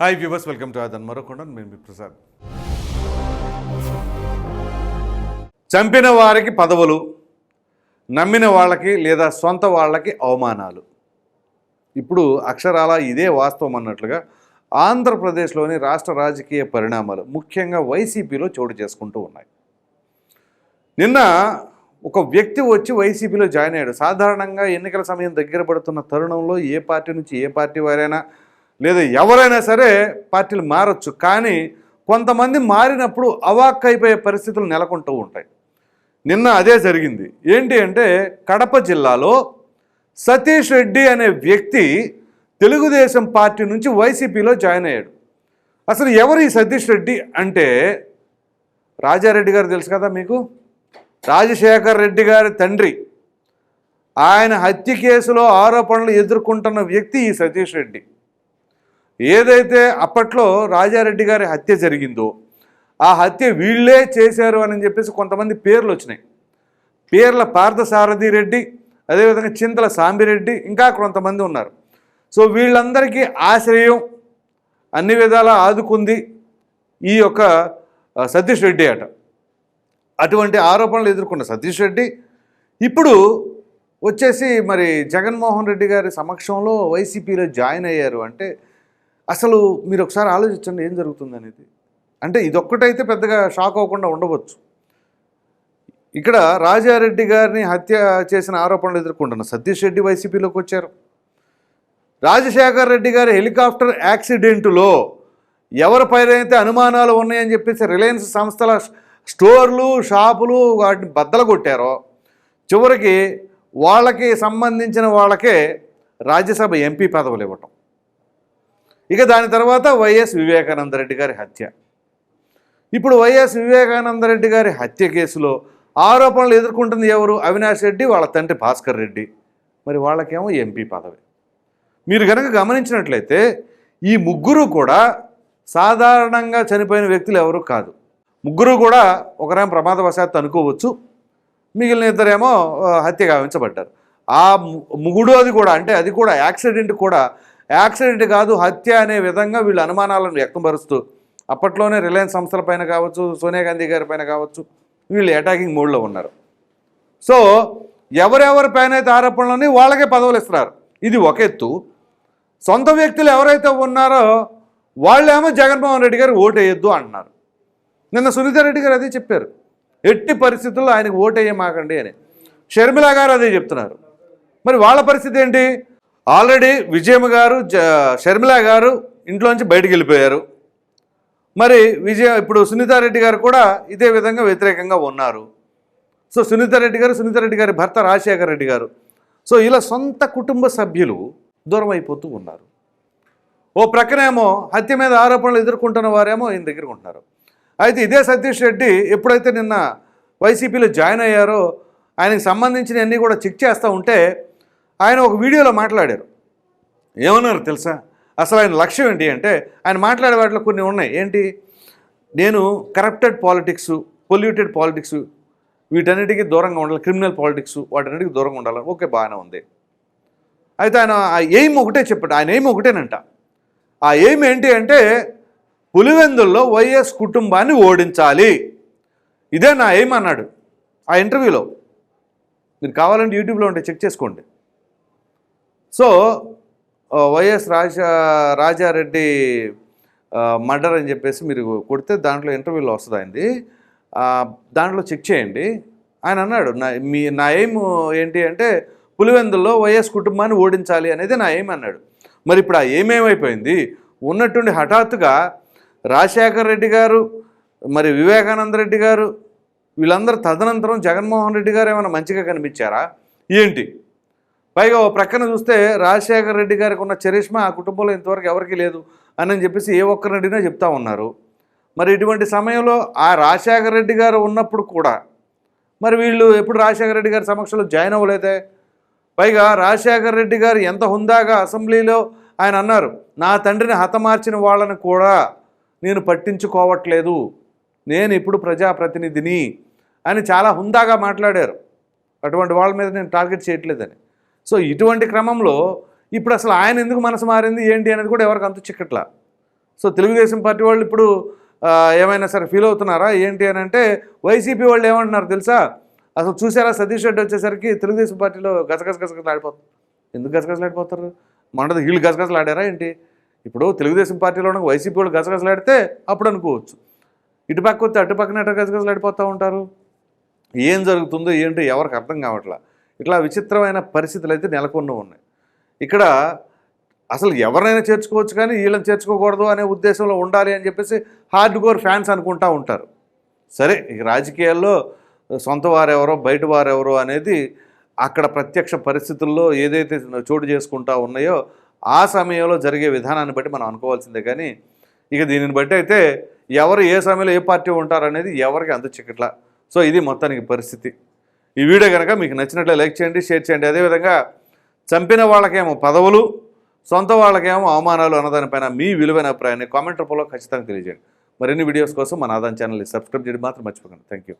Hi viewers welcome to అదన్ మరొకొండ నేను మీ ప్రసాద్ చంపిన వారికి పదవులు నమ్మిన వాళ్ళకి లేదా సొంత వాళ్ళకి అవమానాలు. ఇప్పుడు అక్షరాల ఇదే వాస్తవం అన్నట్లుగా ఆంధ్రప్రదేశ్లోని రాష్ట్ర రాజకీయ పరిణామాలు ముఖ్యంగా వైసీపీలో చోటు చేసుకుంటూ ఉన్నాయి. నిన్న ఒక వ్యక్తి వచ్చి వైసీపీలో జాయిన్ అయ్యాడు. సాధారణంగా ఎన్నికల సమయం దగ్గర పడుతున్న తరుణంలో ఏ పార్టీ నుంచి ఏ పార్టీ వారైనా లేదా ఎవరైనా సరే పార్టీలు మారచ్చు కానీ కొంతమంది మారినప్పుడు అవాక్ అయిపోయే పరిస్థితులు నెలకొంటూ ఉంటాయి. నిన్న అదే జరిగింది. ఏంటి అంటే కడప జిల్లాలో సతీష్ రెడ్డి అనే వ్యక్తి తెలుగుదేశం పార్టీ నుంచి వైసీపీలో జాయిన్ అయ్యాడు. అసలు ఎవరు ఈ సతీష్ రెడ్డి అంటే? రాజారెడ్డి గారు తెలుసు కదా మీకు? రాజశేఖర్ రెడ్డి గారి తండ్రి. ఆయన హత్య కేసులో ఆరోపణలు ఎదుర్కొంటున్న వ్యక్తి ఈ సతీష్ రెడ్డి. ఏదైతే అప్పట్లో రాజారెడ్డి గారి హత్య జరిగిందో ఆ హత్య వీళ్ళే చేశారు అని చెప్పేసి కొంతమంది పేర్లు వచ్చినాయి. పేర్ల పార్థసారథి రెడ్డి అదేవిధంగా చింతల సాంబిరెడ్డి ఇంకా కొంతమంది ఉన్నారు. సో వీళ్ళందరికీ ఆశ్రయం అన్ని విధాలా ఆదుకుంది ఈ యొక్క సతీష్ రెడ్డి అట. అటువంటి ఆరోపణలు ఎదుర్కొన్న సతీష్ రెడ్డి ఇప్పుడు వచ్చేసి మరి జగన్మోహన్ రెడ్డి గారి సమక్షంలో వైసీపీలో జాయిన్ అయ్యారు అంటే అసలు మీరు ఒకసారి ఆలోచించండి ఏం జరుగుతుంది అనేది. అంటే ఇదొక్కటైతే పెద్దగా షాక్ అవ్వకుండా ఉండవచ్చు. ఇక్కడ రాజారెడ్డి గారిని హత్య చేసిన ఆరోపణలు ఎదుర్కొంటున్న సతీష్ రెడ్డి వైసీపీలోకి వచ్చారు. రాజశేఖర్ రెడ్డి గారి హెలికాప్టర్ యాక్సిడెంటులో ఎవరి పైరైతే అనుమానాలు ఉన్నాయని చెప్పేసి రిలయన్స్ సంస్థల స్టోర్లు షాపులు వాటిని బద్దలు కొట్టారో చివరికి వాళ్ళకి సంబంధించిన వాళ్ళకే రాజ్యసభ ఎంపీ పదవులు ఇవ్వటం. ఇక దాని తర్వాత వైఎస్ వివేకానంద రెడ్డి గారి హత్య. ఇప్పుడు వైఎస్ వివేకానంద రెడ్డి గారి హత్య కేసులో ఆరోపణలు ఎదుర్కొంటుంది ఎవరు? అవినాష్ రెడ్డి వాళ్ళ తండ్రి భాస్కర్ రెడ్డి. మరి వాళ్ళకేమో ఎంపీ పదవి. మీరు కనుక గమనించినట్లయితే ఈ ముగ్గురు కూడా సాధారణంగా చనిపోయిన వ్యక్తులు ఎవరు కాదు. ముగ్గురు కూడా ఒకరేమో ప్రమాదవశాత్తు అనుకోవచ్చు. మిగిలిన ఇద్దరేమో హత్య గావించబడ్డారు. ఆ ముగుడు అది కూడా అంటే అది కూడా యాక్సిడెంట్ కూడా యాక్సిడెంట్ కాదు హత్య అనే విధంగా వీళ్ళు అనుమానాలను వ్యక్తపరుస్తూ అప్పట్లోనే రిలయన్స్ సంస్థల పైన కావచ్చు సోనియా గాంధీ గారి పైన కావచ్చు వీళ్ళు అటాకింగ్ మోడ్లో ఉన్నారు. సో ఎవరెవరి పైన అయితే ఆరోపణలని వాళ్ళకే పదవులు ఇస్తున్నారు. ఇది ఒక ఎత్తు. సొంత వ్యక్తులు ఎవరైతే ఉన్నారో వాళ్ళేమో జగన్మోహన్ రెడ్డి గారు ఓటేయొద్దు అంటున్నారు. నిన్న సునీత రెడ్డి గారు అదే చెప్పారు. ఎట్టి పరిస్థితుల్లో ఆయనకు ఓటేయమాకండి అని. షర్మిల గారు అదే చెప్తున్నారు. మరి వాళ్ళ పరిస్థితి ఏంటి? ఆల్రెడీ విజయమ్మ గారు జ షర్మిల గారు ఇంట్లోంచి బయటకు వెళ్ళిపోయారు. మరి విజయ ఇప్పుడు సునీతారెడ్డి గారు కూడా ఇదే విధంగా వ్యతిరేకంగా ఉన్నారు. సో సునీతారెడ్డి గారు సునీతారెడ్డి గారి భర్త రాజశేఖర రెడ్డి గారు. సో ఇలా సొంత కుటుంబ సభ్యులు దూరం అయిపోతూ ఉన్నారు. ఓ ప్రక్కనేమో హత్య మీద ఆరోపణలు ఎదుర్కొంటున్న వారేమో ఈయన దగ్గర ఉంటున్నారు. అయితే ఇదే సతీష్ రెడ్డి ఎప్పుడైతే నిన్న వైసీపీలో జాయిన్ అయ్యారో ఆయనకి సంబంధించిన అన్నీ కూడా చెక్ చేస్తూ ఉంటే ఆయన ఒక వీడియోలో మాట్లాడారు. ఏమన్నారు తెలుసా? అసలు ఆయన లక్ష్యం ఏంటి అంటే ఆయన మాట్లాడే వాటిలో కొన్ని ఉన్నాయి. ఏంటి? నేను కరప్టెడ్ పాలిటిక్స్ పొల్యూటెడ్ పాలిటిక్స్ వీటన్నిటికీ దూరంగా ఉండాలి. క్రిమినల్ పాలిటిక్స్ వాటన్నిటికీ దూరంగా ఉండాలి. ఓకే బాగానే ఉంది. అయితే ఆయన ఆ ఎయిమ్ ఒకటే చెప్పాడు. ఆయన ఎయిమ్ ఒకటేనంట. ఆ ఎయిమ్ ఏంటి అంటే పులివెందుల్లో వైఎస్ కుటుంబాన్ని ఓడించాలి. ఇదే నా ఎయిమ్ అన్నాడు. ఆ ఇంటర్వ్యూలో మీరు కావాలంటే యూట్యూబ్లో ఉంటే చెక్ చేసుకోండి. సో వైఎస్ రాజ రాజారెడ్డి మర్డర్ అని చెప్పేసి మీరు కొడితే దాంట్లో ఇంటర్వ్యూలో వస్తుంది ఆయనది దాంట్లో చెక్ చేయండి. ఆయన అన్నాడు నా మీ నా ఎయిమ్ ఏంటి అంటే పులివెందుల్లో వైఎస్ కుటుంబాన్ని ఓడించాలి అనేది నా ఎయిమ్ అన్నాడు. మరి ఇప్పుడు ఆ ఏమేమైపోయింది ఉన్నట్టుండి హఠాత్తుగా రాజశేఖర్ రెడ్డి గారు మరి వివేకానంద రెడ్డి గారు వీళ్ళందరూ తదనంతరం జగన్మోహన్ రెడ్డి గారు ఏమైనా మంచిగా కనిపించారా? ఏంటి? పైగా ఓ ప్రక్కన చూస్తే రాజశేఖర రెడ్డి గారికి ఉన్న చరిష్మా ఆ కుటుంబంలో ఇంతవరకు ఎవరికీ లేదు అని చెప్పేసి ఏ ఒక్కరిని అడిగినా చెప్తా ఉన్నారు. మరి ఇటువంటి సమయంలో ఆ రాజశేఖర రెడ్డి గారు ఉన్నప్పుడు కూడా మరి వీళ్ళు ఎప్పుడు రాజశేఖర రెడ్డి గారి సమక్షంలో జాయిన్ అవ్వలేదే? పైగా రాజశేఖర రెడ్డి గారు ఎంత హుందాగా అసెంబ్లీలో ఆయన అన్నారు నా తండ్రిని హతమార్చిన వాళ్ళని కూడా నేను పట్టించుకోవట్లేదు. నేను ఇప్పుడు ప్రజాప్రతినిధిని అని చాలా హుందాగా మాట్లాడారు. అటువంటి వాళ్ళ మీద నేను టార్గెట్ చేయట్లేదని. సో ఇటువంటి క్రమంలో ఇప్పుడు అసలు ఆయన ఎందుకు మనసు మారింది ఏంటి అనేది కూడా ఎవరికి అంతు చిక్కట్లా. సో తెలుగుదేశం పార్టీ వాళ్ళు ఇప్పుడు ఏమైనా సరే ఫీల్ అవుతున్నారా ఏంటి అని అంటే వైసీపీ వాళ్ళు ఏమంటున్నారు తెలుసా? అసలు చూసారా సతీష్ రెడ్డి వచ్చేసరికి తెలుగుదేశం పార్టీలో గసగస ఆడిపోతారు ఎందుకు గసగసలు ఆడిపోతారు? మనది వీళ్ళు గసగసలు ఆడారా ఏంటి? ఇప్పుడు తెలుగుదేశం పార్టీలో ఉన్న వైసీపీ వాళ్ళు గసగసలు ఆడితే అప్పుడు అనుకోవచ్చు. ఇటు పక్క వస్తే అటు పక్కన అటు గసగసలు ఆడిపోతూ ఉంటారు? ఏం జరుగుతుందో ఏంటో ఎవరికి అర్థం కావట్లా. ఇట్లా విచిత్రమైన పరిస్థితులు అయితే నెలకొన్న ఉన్నాయి. ఇక్కడ అసలు ఎవరినైనా చేర్చుకోవచ్చు కానీ వీళ్ళని చేర్చుకోకూడదు అనే ఉద్దేశంలో ఉండాలి అని చెప్పేసి హార్డ్ కోర్ ఫ్యాన్స్ అనుకుంటూ ఉంటారు. సరే రాజకీయాల్లో సొంత వారెవరో బయట వారెవరో అనేది అక్కడ ప్రత్యక్ష పరిస్థితుల్లో ఏదైతే చోటు చేసుకుంటా ఉన్నాయో ఆ సమయంలో జరిగే విధానాన్ని బట్టి మనం అనుకోవాల్సిందే. కానీ ఇక దీనిని బట్టి అయితే ఎవరు ఏ సమయంలో ఏ పార్టీ ఉంటారనేది ఎవరికి అంత చిక్కట్లా సో ఇది మొత్తానికి పరిస్థితి. ఈ వీడియో కనుక మీకు నచ్చినట్లే లైక్ చేయండి షేర్ చేయండి. అదేవిధంగా చంపిన వాళ్ళకేమో పదవులు సొంత వాళ్ళకేమో అవమానాలు అన్నదానిపైన మీ విలువైన అభిప్రాయాన్ని కామెంట్ రూపంలో ఖచ్చితంగా తెలియజేయండి. మరిన్ని వీడియోస్ కోసం మన ఆదాన్ ఛానల్ని సబ్స్క్రైబ్ చేయడం మాత్రం మర్చిపోకండి. Thank you